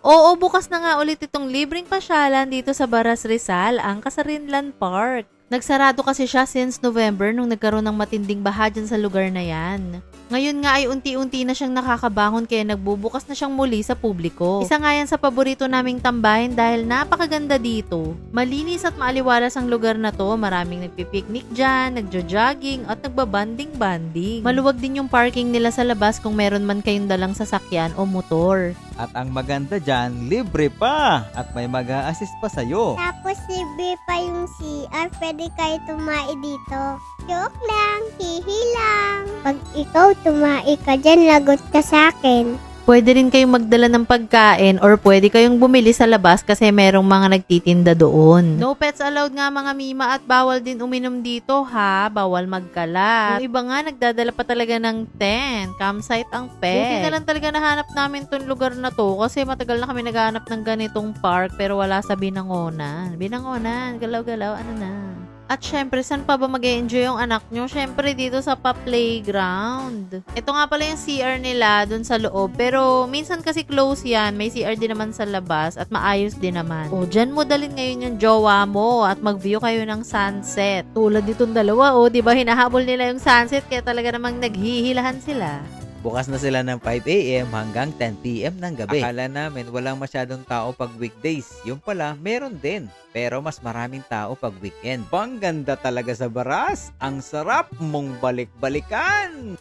Oo, bukas na nga ulit itong libreng pasyalan dito sa Baras Rizal, ang Kasarinlan Park. Nagsarado kasi siya since November nung nagkaroon ng matinding baha dyan sa lugar na yan. Ngayon nga ay unti-unti na siyang nakakabangon kaya nagbubukas na siyang muli sa publiko. Isa nga yan sa paborito naming tambahin dahil napakaganda dito. Malinis at maaliwalas ang lugar na to. Maraming nagpipiknik dyan, nagjo-jogging at nagbabanding-banding. Maluwag din yung parking nila sa labas kung meron man kayong dalang sasakyan o motor. At ang maganda dyan, libre pa! At may mag assist pa sa'yo. Tapos libre pa yung CR, pwede kayo tumai dito. Joke lang, hihi lang. Pag ikaw tumai ka dyan, lagot ka sa akin. Pwede rin kayong magdala ng pagkain or pwede kayong bumili sa labas kasi merong mga nagtitinda doon. No pets allowed nga mga mima at bawal din uminom dito ha. Bawal magkalat. Yung iba nga nagdadala pa talaga ng tent. Campsite ang pet. Buti na lang talaga nahanap namin tong lugar na to kasi matagal na kami naghahanap ng ganitong park pero wala sa Binangonan. Binangonan, galaw-galaw, ano na. At syempre, saan pa ba mag enjoy yung anak nyo? Syempre, dito sa pa-playground. Ito nga pala yung CR nila dun sa loob. Pero, minsan kasi close yan. May CR din naman sa labas at maayos din naman. O, dyan mo dalin ngayon yung jowa mo at mag-view kayo ng sunset. Tulad ditong dalawa, o, di ba hinahabol nila yung sunset kaya talaga namang naghihilahan sila. Bukas na sila ng 5 a.m. hanggang 10 p.m. ng gabi. Akala namin walang masyadong tao pag weekdays. Yung pala, meron din. Pero mas maraming tao pag weekend. Bang ganda talaga sa baras. Ang sarap mong balik-balikan.